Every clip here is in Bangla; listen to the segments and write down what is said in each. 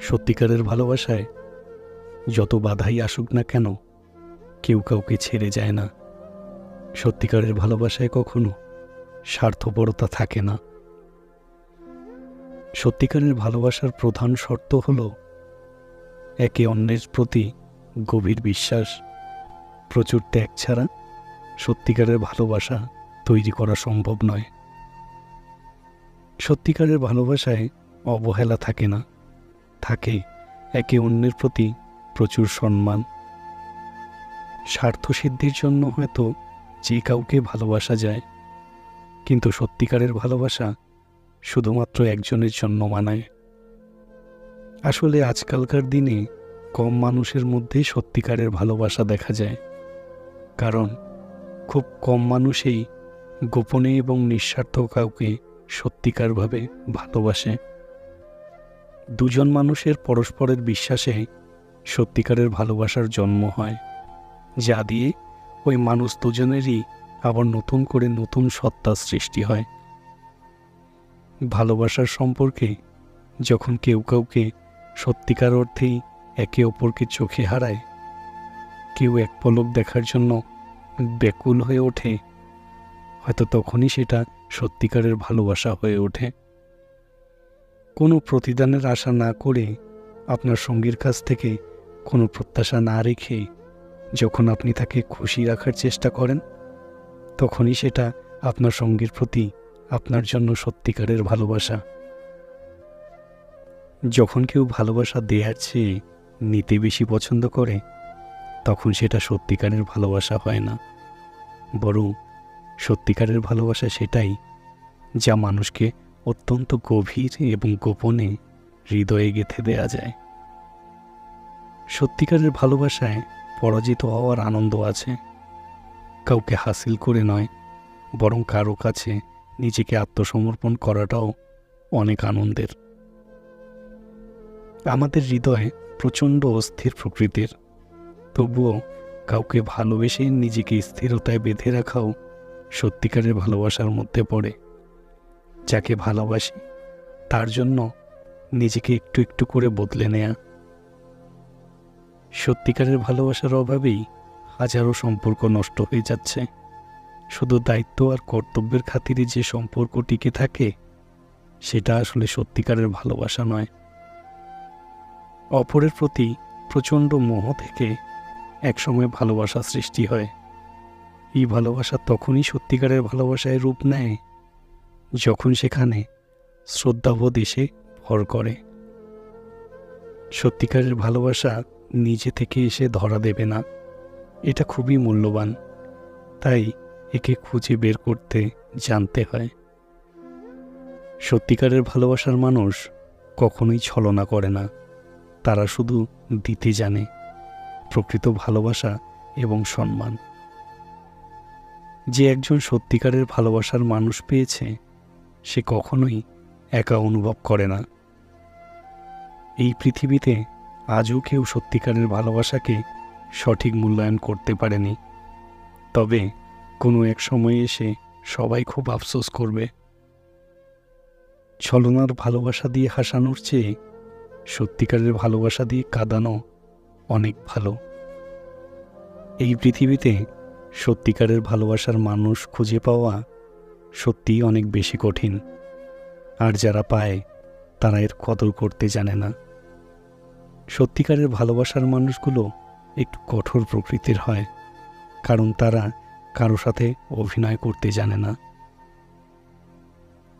সত্যিকারের ভালোবাসায় যত বাধাই আসুক না কেন, কেউ কাউকে ছেড়ে যায় না। সত্যিকারের ভালোবাসায় কখনো স্বার্থপরতা থাকে না। সত্যিকারের ভালোবাসার প্রধান শর্ত হল একে অন্যের প্রতি গভীর বিশ্বাস, প্রচুর ত্যাগ ছাড়া সত্যিকারের ভালোবাসা তৈরি করা সম্ভব নয়। সত্যিকারের ভালোবাসায় অবহেলা থাকে না। থাকে একে অন্যের প্রতি প্রচুর সম্মান। স্বার্থসিদ্ধির জন্য হয়তো যে কাউকে ভালোবাসা যায়, কিন্তু সত্যিকারের ভালোবাসা শুধুমাত্র একজনের জন্য মানায়। আসলে আজকালকার দিনে কম মানুষের মধ্যেই সত্যিকারের ভালোবাসা দেখা যায়। কারণ খুব কম মানুষই গোপনে এবং নিঃস্বার্থ কাউকে সত্যিকারভাবে ভালোবাসে। দুজন মানুষের পরস্পরের বিশ্বাসে সত্যিকারের ভালোবাসার জন্ম হয়। যা দিয়ে ওই মানুষ দুজনেরই আবার নতুন করে নতুন সত্তা সৃষ্টি হয়। ভালোবাসার সম্পর্কে যখন কেউ কাউকে সত্যিকার অর্থেই একে অপরকে চোখে হারায়, কেউ এক পলক দেখার জন্য ব্যাকুল হয়ে ওঠে হয়তো তখনই সেটা সত্যিকারের ভালোবাসা হয়ে ওঠে। কোনো প্রতিদানের আশা না করে আপনার সঙ্গীর কাছ থেকে কোনো প্রত্যাশা না রেখে যখন আপনি তাকে খুশি রাখার চেষ্টা করেন, তখনই সেটা আপনার সঙ্গীর প্রতি আপনার জন্য সত্যিকারের ভালোবাসা। যখন কেউ ভালোবাসা দেওয়ার চেয়ে নিতে বেশি পছন্দ করে, তখন সেটা সত্যিকারের ভালোবাসা হয় না। বরং সত্যিকারের ভালোবাসা সেটাই যা মানুষকে অত্যন্ত গভীর এবং গোপনে হৃদয়ে গেঁথে দেয়া যায়। সত্যিকারের ভালোবাসায় পরাজিত হওয়ার আনন্দ আছে। কাউকে হাসিল করে নয়, বরং কারও কাছে নিজেকে আত্মসমর্পণ করাটাও অনেক আনন্দের। আমাদের হৃদয় প্রচণ্ড অস্থির প্রকৃতির, তবুও কাউকে ভালোবেসে নিজেকে স্থিরতায় বেঁধে রাখাও সত্যিকারের ভালোবাসার মধ্যে পড়ে। যাকে ভালোবাসি, তার জন্য নিজেকে একটু একটু করে বদলে নেয়া। সত্যিকারের ভালোবাসার অভাবেই হাজারো সম্পর্ক নষ্ট হয়ে যাচ্ছে। শুধু দায়িত্ব আর কর্তব্যের খাতিরে যে সম্পর্ক টিকে থাকে, সেটা আসলে সত্যিকারের ভালোবাসা নয়। অপরের প্রতি প্রচণ্ড মোহ থেকে একসময় ভালোবাসা সৃষ্টি হয়। এই ভালোবাসা তখনই সত্যিকারের ভালোবাসায় রূপ নেয়, যখন সেখানে শ্রদ্ধাবোধ এসে ভর করে। সত্যিকারের ভালোবাসা নিজে থেকে এসে ধরা দেবে না, এটা খুবই মূল্যবান। তাই একে খুঁজে বের করতে জানতে হয়। সত্যিকারের ভালোবাসার মানুষ কখনোই ছলনা করে না, তারা শুধু দিতে জানে। প্রকৃত ভালোবাসা এবং সম্মান। যে একজন সত্যিকারের ভালোবাসার মানুষ পেয়েছে, সে কখনোই একা অনুভব করে না। এই পৃথিবীতে আজও কেউ সত্যিকারের ভালোবাসাকে সঠিক মূল্যায়ন করতে পারেনি। তবে কোনো এক সময়ে এসে সবাই খুব আফসোস করবে। ছলনার ভালোবাসা দিয়ে হাসানোর চেয়ে সত্যিকারের ভালোবাসা দিয়ে কাঁদানো অনেক ভালো। এই পৃথিবীতে সত্যিকারের ভালোবাসার মানুষ খুঁজে পাওয়া সত্যিই অনেক বেশি কঠিন। আর যারা পায়, তারা এর কদর করতে জানে না। সত্যিকারের ভালোবাসার মানুষগুলো একটু কঠোর প্রকৃতির হয়, কারণ তারা কারও সাথে অভিনয় করতে জানে না।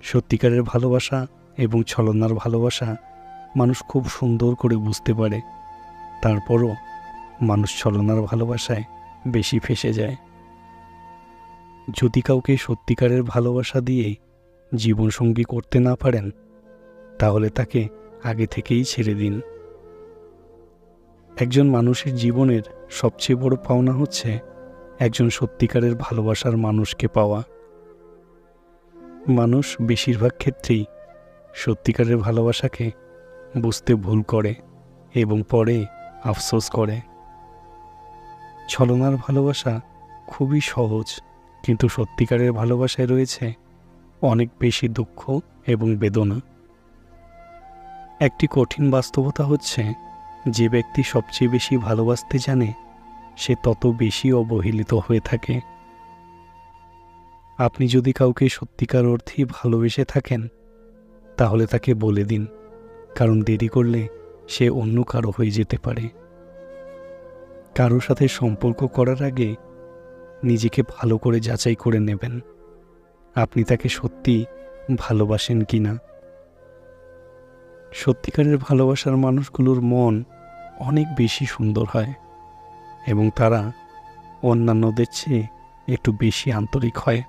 সত্যিকারের ভালোবাসা এবং ছলনার ভালোবাসা মানুষ খুব সুন্দর করে বুঝতে পারে। তারপরও মানুষ ছলনার ভালোবাসায় বেশি ফেসে যায়। যদি কাউকে সত্যিকারের ভালোবাসা দিয়ে জীবনসঙ্গী করতে না পারেন, তাহলে তাকে আগে থেকেই ছেড়ে দিন। একজন মানুষের জীবনের সবচেয়ে বড় পাওনা হচ্ছে একজন সত্যিকারের ভালোবাসার মানুষকে পাওয়া। মানুষ বেশিরভাগ ক্ষেত্রেই সত্যিকারের ভালোবাসাকে বুঝতে ভুল করে এবং পরে আফসোস করে। ছলনার ভালোবাসা খুবই সহজ, কিন্তু সত্যিকারের ভালোবাসায় রয়েছে অনেক বেশি দুঃখ এবং বেদনা। একটি কঠিন বাস্তবতা হচ্ছে, যে ব্যক্তি সবচেয়ে বেশি ভালোবাসতে জানে, সে তত বেশি অবহেলিত হয়ে থাকে। আপনি যদি কাউকে সত্যিকার অর্থেই ভালোবেসে থাকেন, তাহলে তাকে বলে দিন, কারণ দেরি করলে সে অন্য কারও হয়ে যেতে পারে। কারও সাথে সম্পর্ক করার আগে নিজেকে ভালো করে যাচাই করে নেবেন। আপনি তাকে সত্যি ভালোবাসেন কি না সত্যিকারের ভালোবাসার মানুষগুলোর মন অনেক বেশি সুন্দর হয় এবং তারা অন্যান্যদের চেয়ে একটু বেশি আন্তরিক হয়।